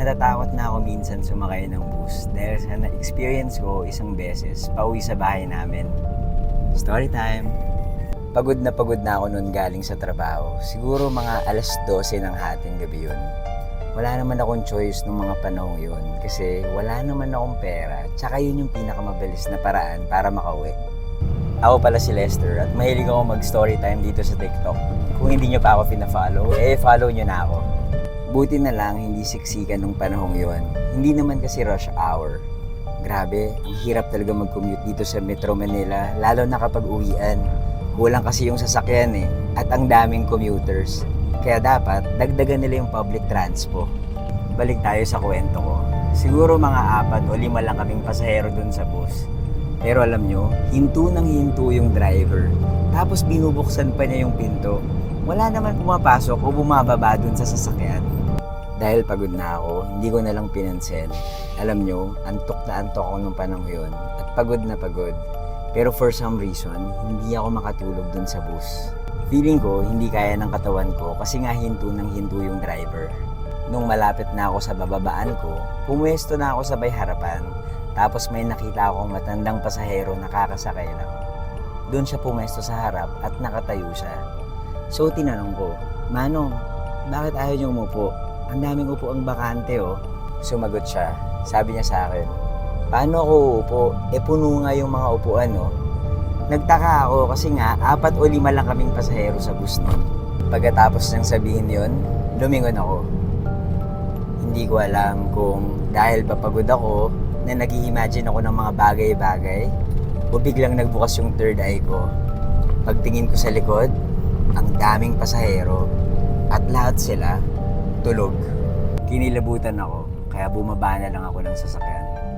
Natatakot na ako minsan sumakay ng bus dahil sa na-experience ko isang beses pauwi sa bahay namin. Story time! Pagod na pagod na ako noon galing sa trabaho. Siguro mga alas 12 ng hating gabi yun. Wala naman akong choice nung mga panahong yun kasi wala naman akong pera tsaka yun yung pinakamabilis na paraan para makauwi. Ako pala si Lester at mahilig ako mag-story time dito sa TikTok. Kung hindi nyo pa ako pina-follow, eh follow nyo na ako. Buti na lang hindi siksikan nung panahong yon. Hindi naman kasi rush hour. Grabe, ang hirap talaga mag-commute dito sa Metro Manila, lalo na kapag uwian. Kulang kasi yung sasakyan eh, at ang daming commuters. Kaya dapat, dagdagan nila yung public transpo. Balik tayo sa kwento ko. Siguro mga apat o lima lang kaming pasahero dun sa bus. Pero alam nyo, hinto ng hinto yung driver. Tapos binubuksan pa niya yung pinto. Wala naman pumapasok o bumababa dun sa sasakyan. Dahil pagod na ako, hindi ko na lang pinansin. Alam nyo, antok na antok ako nung panahon yun. At pagod na pagod. Pero for some reason, hindi ako makatulog dun sa bus. Feeling ko, hindi kaya ng katawan ko kasi nga hinto ng hinto yung driver. Nung malapit na ako sa bababaan ko, pumwesto na ako sa may harapan. Tapos may nakita akong matandang pasahero na kakasakay lang. Doon siya pumwesto sa harap at nakatayo siya. So tinanong ko, Manong, bakit ayaw niyo umupo? Ang daming upo ang bakante oh. Sumagot siya. Sabi niya sa akin, paano ako uupo? E puno nga yung mga upuan oh. Nagtaka ako kasi nga, apat o lima lang kaming pasahero sa bus nun. Pagkatapos niyang sabihin yon, lumingon ako. Hindi ko alam kung dahil ba pagod ako na nag imagine ako ng mga bagay-bagay o biglang nagbukas yung third eye ko. Pagtingin ko sa likod, ang daming pasahero at lahat sila tulog. Kinilabutan ako kaya bumaba na lang ako ng sasakyan.